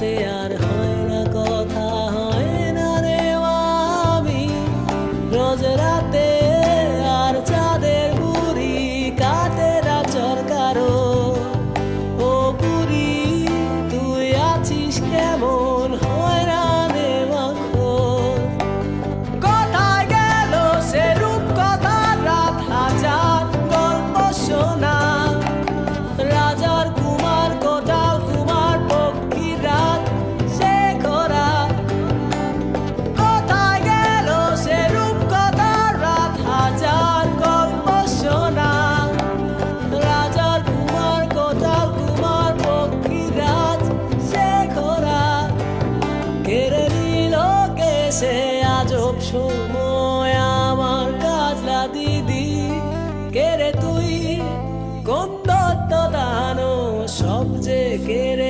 সাথে আর হয় না কথা, হয় না রে আমি রোজ রাতে আর চাঁদের বুড়ি কাতের আচর কারও ও বুড়ি, তুই আছিস কেমন? হয় সময় আমার কাজলা দিদি। কেরে তুই? কোন দত্ত দানো সব যে কেরে